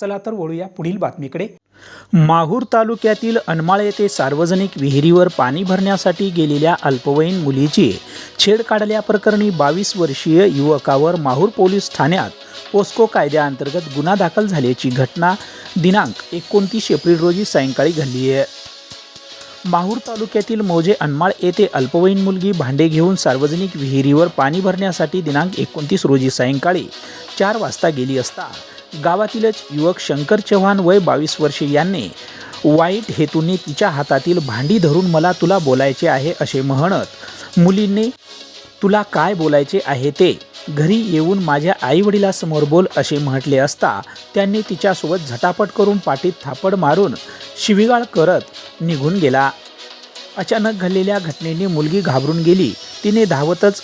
चला तर वळूया पुढील बातमीकडे. माहूर तालुक्यातील अनमाळ येथे सार्वजनिक विहिरीवर पाणी भरण्यासाठी गेलेल्या अल्पवयीन मुलीची छेड काढल्याप्रकरणी बावीस वर्षीय युवकावर माहूर पोलीस ठाण्यात पोस्को कायद्याअंतर्गत गुन्हा दाखल झाल्याची घटना दिनांक एकोणतीस एप्रिल रोजी सायंकाळी घडली आहे. माहूर तालुक्यातील मौजे अनमाळ येथे अल्पवयीन मुलगी भांडे घेऊन सार्वजनिक विहिरीवर पाणी भरण्यासाठी दिनांक एकोणतीस रोजी सायंकाळी चार वाजता गेली असता गावातीलच युवक शंकर चव्हाण वय बावीस वर्षे यांनी वाईट हेतूने तिच्या हातातील भांडी धरून मला तुला बोलायचे आहे असे म्हणत मुलींनी तुला काय बोलायचे आहे ते? घरी येऊन माझ्या आईवडिलासमोर बोल असे म्हटले असता त्यांनी तिच्यासोबत झटापट करून पाठीत थापड मारून शिवीगाळ करत निघून गेला. अचानक घडलेल्या घटनेने मुलगी घाबरून गेली. तिने धावतच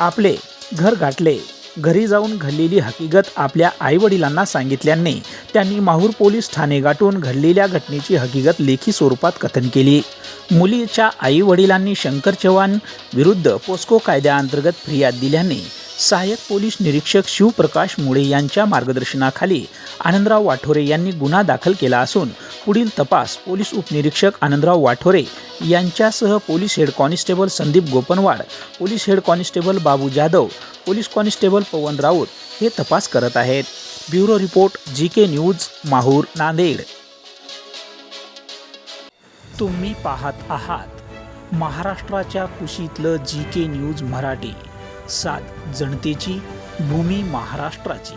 आपले घर गाठले. घरी जाऊन घडलेली हकीकत आपल्या आईवडिलांना सांगितल्याने त्यांनी माहूर पोलीस ठाणे गाठून घडलेल्या घटनेची हकीकत लेखी स्वरूपात कथन केली. मुलीच्या आईवडिलांनी शंकर चव्हाण विरुद्ध पोस्को कायद्याअंतर्गत फिर्याद दिल्याने सहाय्यक पोलीस निरीक्षक शिवप्रकाश मुळे यांच्या मार्गदर्शनाखाली आनंदराव वाठोरे यांनी गुन्हा दाखल केला असून पुढील तपास पोलीस उपनिरीक्षक आनंदराव वाठोरे यांच्यासह police head constable Sandeep Gopanwad police head constable Babu Jadhav police constable Pawan Raut हे तपास करत आहेत. Bureau report G K news Mahur Nanded. तुम्ही पाहत आहात महाराष्ट्राच्या कुशीतलं जी के न्यूज मराठी सात जनतेची भूमी महाराष्ट्राची.